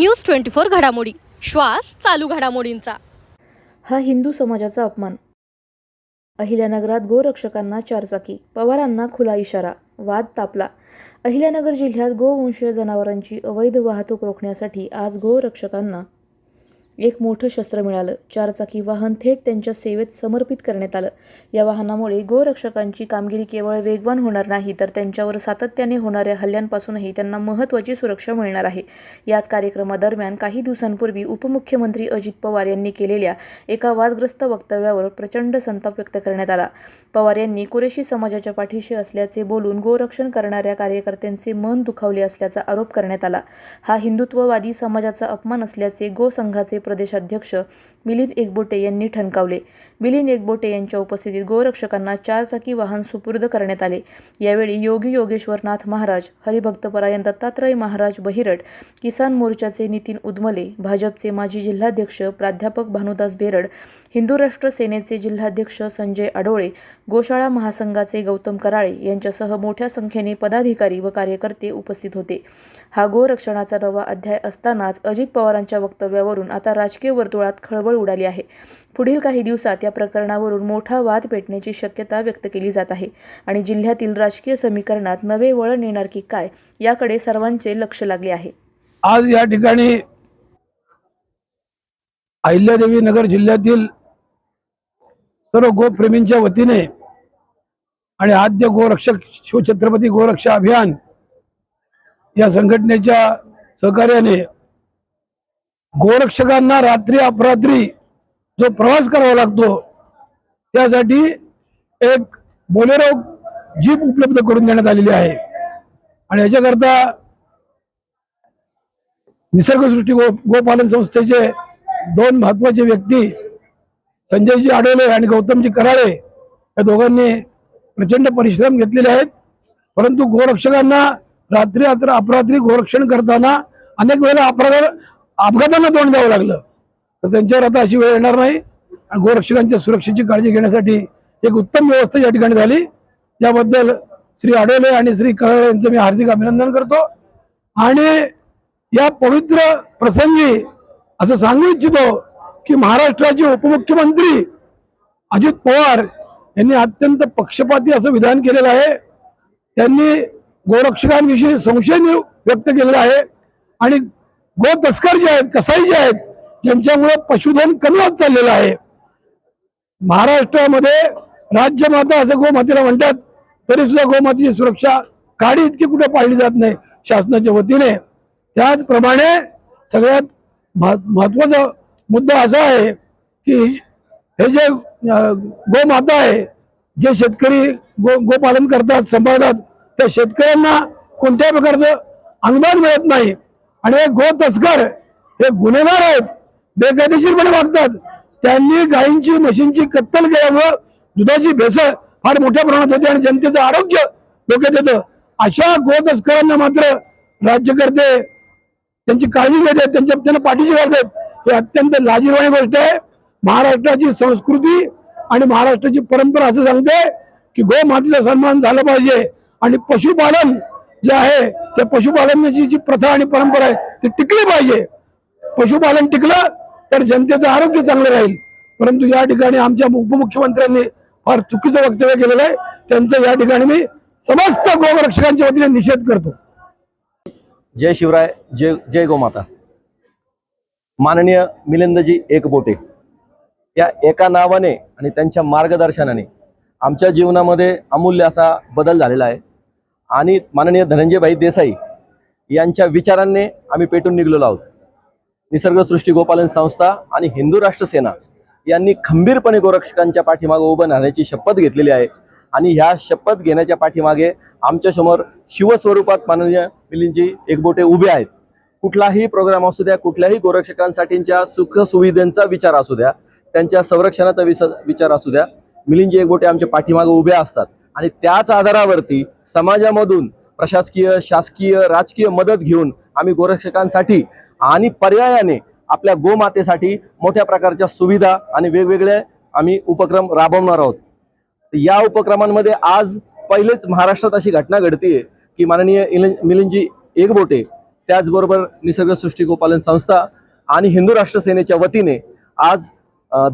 News twenty four घडामोडी. श्वास चालू घडामोडींचा. हा हिंदू समाजाचा अपमान. अहिल्यानगरात गोरक्षकांना चारचाकी पवारांना खुला इशारा वाद तापला. अहिल्यानगर जिल्ह्यात गोवंशीय जनावरांची अवैध वाहतूक रोखण्यासाठी आज गोरक्षकांना एक मोठं शस्त्र मिळालं. चारचाकी वाहन थेट त्यांच्या सेवेत समर्पित करण्यात आलं. या वाहनामुळे गोरक्षकांची कामगिरी केवळ वेगवान होणार नाही तर त्यांच्यावर सातत्याने होणाऱ्या हल्ल्यांपासूनही त्यांना महत्त्वाची सुरक्षा मिळणार आहे. याच कार्यक्रमादरम्यान काही दिवसांपूर्वी उपमुख्यमंत्री अजित पवार यांनी केलेल्या एका वादग्रस्त वक्तव्यावर प्रचंड संताप व्यक्त करण्यात आला. पवार यांनी कुरेशी समाजाच्या पाठीशी असल्याचे बोलून गोरक्षण करणाऱ्या कार्यकर्त्यांचे मन दुखावले असल्याचा आरोप करण्यात आला. हा हिंदुत्ववादी समाजाचा अपमान असल्याचे गो संघाचे प्रदेशाध्यक्ष मिलिंद एकबोटे यांनी ठणकावले. मिलिंद एकबोटे यांच्या उपस्थितीत गोरक्षकांना चारचाकी वाहन सुपूर्द करण्यात आले. यावेळी योगी योगेश्वरनाथ महाराज हरिभक्तपरायण दत्तात्रय महाराज बहिरट किसान मोर्चाचे नितीन उदमले भाजपचे माजी जिल्हाध्यक्ष प्राध्यापक भानुदास बेरड हिंदू राष्ट्र सेनेचे जिल्हाध्यक्ष संजय आडोळे गोशाळा महासंघाचे गौतम कराळे यांच्यासह मोठ्या संख्येने पदाधिकारी व कार्यकर्ते उपस्थित होते. हा गोरक्षणाचा नवा अध्याय असतानाच अजित पवारांच्या वक्तव्यावरून आता राजकीय वर्तुळात खळबळ उडाली आहे. पुढील काही दिवसात या प्रकरणावरून मोठा वाद पेटण्याची शक्यता व्यक्त केली जात आहे आणि जिल्ह्यातील राजकीय समीकरणात नवे वळण येणार की काय याकडे सर्वांचे लक्ष लागले आहे. आज या ठिकाणी अहिल्यादेवी नगर जिल्ह्यातील सर्व गोप्रेमींच्या वतीने आणि आद्य गोरक्षक शिवछत्रपती गोरक्षा अभियान या संघटनेच्या सहकार्याने गोरक्षकांना रात्री अपरात्री जो प्रवास करावा लागतो त्यासाठी एक बोलेरो जीप उपलब्ध करून देण्यात आलेली आहे. आणि याच्याकरता निसर्गसृष्टी गो गोपालन संस्थेचे दोन महत्त्वाचे व्यक्ती संजयजी आडोले आणि गौतमजी कराळे या दोघांनी प्रचंड परिश्रम घेतलेले आहेत. परंतु गोरक्षकांना रात्री अत्र अपरात्री गोरक्षण करताना अनेक वेळेला अपराध अपघातांना तोंड द्यावं लागलं. तर त्यांच्यावर आता अशी वेळ येणार नाही. आणि गोरक्षकांच्या सुरक्षेची काळजी घेण्यासाठी एक उत्तम व्यवस्था या ठिकाणी झाली. याबद्दल श्री आडोले आणि श्री कळळे यांचं मी हार्दिक अभिनंदन करतो. आणि या पवित्र प्रसंगी असं सांगू इच्छितो की महाराष्ट्राचे उपमुख्यमंत्री अजित पवार यांनी अत्यंत पक्षपाती असं विधान केलेलं आहे. त्यांनी गोरक्षकांविषयी संशय व्यक्त केलेला आहे. आणि गो तस्कर जे आहेत कसाई जे आहेत ज्यांच्यामुळे पशुधन कमी होत चाललेलं आहे. महाराष्ट्रामध्ये राज्यमाता असं गोमातेला म्हणतात तरी सुद्धा गोमातेची सुरक्षा काडी इतकी कुठे पाळली जात नाही शासनाच्या वतीने. त्याचप्रमाणे सगळ्यात महत्त्वाचा मुद्दा असा आहे की हे जे गोमाता आहे जे शेतकरी गो गोपालन करतात सांभाळतात त्या शेतकऱ्यांना कोणत्याही प्रकारचं अनुदान मिळत नाही. आणि हे गो तस्कर हे गुन्हेगार आहेत बेकायदेशीरपणे वागतात. त्यांनी गायींची म्हशींची कत्तल केल्यामुळं दुधाची भेसळ फार मोठ्या प्रमाणात होते आणि जनतेचं आरोग्य धोक्यात येतं. अशा गो तस्करांना मात्र राज्यकर्ते त्यांची काळजी घेतात त्यांच्या त्यांना पाठीशी घालतात. हे अत्यंत लाजीरवाणी गोष्ट आहे. महाराष्ट्राची संस्कृती आणि महाराष्ट्राची परंपरा असं सांगते की गो मातेचा सन्मान झाला पाहिजे आणि पशुपालन जे आहे त्या पशुपालनाची जी प्रथा आणि परंपरा आहे ती टिकली पाहिजे. पशुपालन टिकलं तर जनतेचं आरोग्य चांगलं राहील. परंतु या ठिकाणी आमच्या उपमुख्यमंत्र्यांनी फार चुकीचं वक्तव्य केलेलं आहे. त्यांचं या ठिकाणी मी समस्त गोरक्षकांच्या वतीने निषेध करतो. जय शिवराय जय जय गोमाता. माननीय मिलिंदजी एकबोटे या एका नावाने आणि त्यांच्या मार्गदर्शनाने आमच्या जीवनामध्ये अमूल्य असा बदल झालेला आहे. आणि माननीय धनंजयभाई देसाई यांच्या विचारांनी आम्ही पेटून निघलेलो आहोत. निसर्गसृष्टी गोपालन संस्था आणि हिंदू राष्ट्र सेना यांनी खंबीरपणे गोरक्षकांच्या पाठीमागे उभं राहण्याची शपथ घेतलेली आहे. आणि ह्या शपथ घेण्याच्या पाठीमागे आमच्यासमोर शिवस्वरूपात माननीय मिलिंदजी एकबोटे उभे आहेत. कुठलाही प्रोग्राम असू द्या कुठल्याही गोरक्षकांसाठीच्या सुखसुविधेंचा विचार असू द्या त्यांच्या संरक्षणाचा विचार असू द्या मिलिंदजी एकबोटे आमच्या पाठीमागे उभे असतात. आणि त्याच आधारावरती समाजामधून प्रशासकीय शासकीय राजकीय मदत घेऊन आम्ही गोरक्षकांसाठी आणि पर्यायाने आपल्या गोमातेसाठी मोठ्या प्रकारच्या सुविधा आणि वेगवेगळे आम्ही उपक्रम राबवणार आहोत. या उपक्रमांमध्ये आज पहिलेच महाराष्ट्रात अशी घटना घडतीये की माननीय इल- मिलिंदजी एकबोटे त्याचबरोबर निसर्गसृष्टी गोपालन संस्था आणि हिंदू राष्ट्र सेनेच्या वतीने आज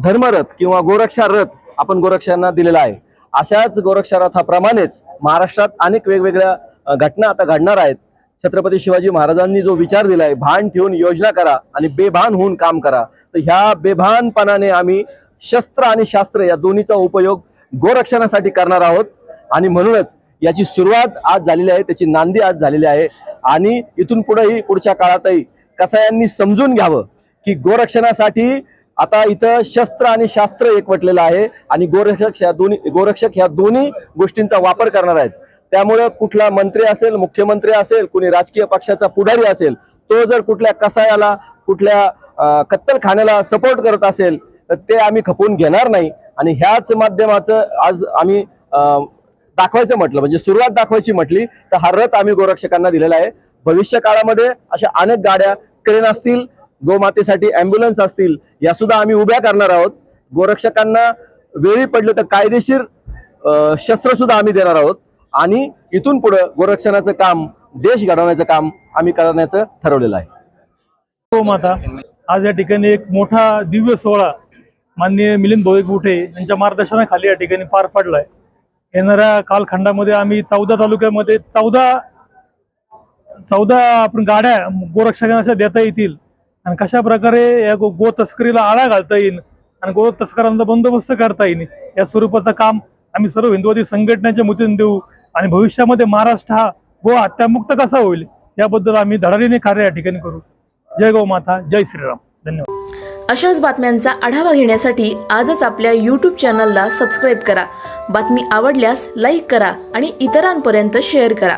धर्मरथ किंवा गोरक्षा रथ आपण गोरक्षांना दिलेला आहे. अशाच गोरक्षरथाप्रमाणेच महाराष्ट्रात अनेक वेगवेगळ्या घटना आता घडणार आहेत. छत्रपती शिवाजी महाराजांनी जो विचार दिलाय भान ठेवून योजना करा आणि बेभान होऊन काम करा. तर ह्या बेभानपणाने आम्ही शस्त्र आणि शास्त्र या दोन्हीचा उपयोग गोरक्षणासाठी करणार आहोत. आणि म्हणूनच याची सुरुवात आज झालेली आहे त्याची नांदी आज झालेली आहे. आणि इथून पुढेही पुढच्या काळातही कसायांनी समजून घ्यावं की गोरक्षणासाठी आता इथं शस्त्र आणि शास्त्र एकवटलेलं आहे आणि गोरक्षक ह्या दोन्ही गोरक्षक ह्या दोन्ही गोष्टींचा वापर करणार आहेत. त्यामुळे कुठला मंत्री असेल मुख्यमंत्री असेल कुणी राजकीय पक्षाचा पुढारी असेल तो जर कुठल्या कसायाला कुठल्या कत्तलखान्याला सपोर्ट करत असेल तर ते आम्ही खपवून घेणार नाही. आणि ह्याच माध्यमाचं आज आम्ही दाखवायचं म्हटलं म्हणजे सुरुवात दाखवायची म्हटली तर हा रथ आम्ही गोरक्षकांना दिलेला आहे. भविष्य काळामध्ये अशा अनेक गाड्या क्रेन असतील गोमातेसाठी अँब्युलन्स असतील या सुद्धा आम्ही उभ्या करणार आहोत. गोरक्षकांना वेळी पडलं तर कायदेशीर शस्त्र सुद्धा आम्ही देणार आहोत. आणि इथून पुढे गोरक्षणाचं काम देश घडवण्याचं काम आम्ही करण्याचं ठरवलेलं आहे. हो, गोमाता आज या ठिकाणी एक मोठा दिव्य सोहळा माननीय मिलिंद भोईक बुठे यांच्या मार्गदर्शनाखाली या ठिकाणी पार पडलाय. येणाऱ्या कालखंडामध्ये आम्ही चौदा तालुक्यामध्ये चौदा चौदा आपण गाड्या गोरक्षकांना देता येतील. आणि कशा प्रकारे या गो गो तस्करीला आळा घालता येईल आणि गो तस्करांचा बंदोबस्त करता येईल या स्वरूपाचं काम आम्ही सर्व हिंदुवादी संघटनेच्या मतीने देऊ आणि भविष्यामध्ये महाराष्ट्र हा गो हत्यामुक्त कसा होईल याबद्दल आम्ही धडाडीने कार्य या ठिकाणी करू. जय गो माता जय श्रीराम. धन्यवाद. अशाच बातम्यांचा आढावा घेण्यासाठी आजच आपल्या यूट्यूब चॅनलला सबस्क्राईब करा. बातमी आवडल्यास लाईक करा आणि इतरांपर्यंत शेअर करा.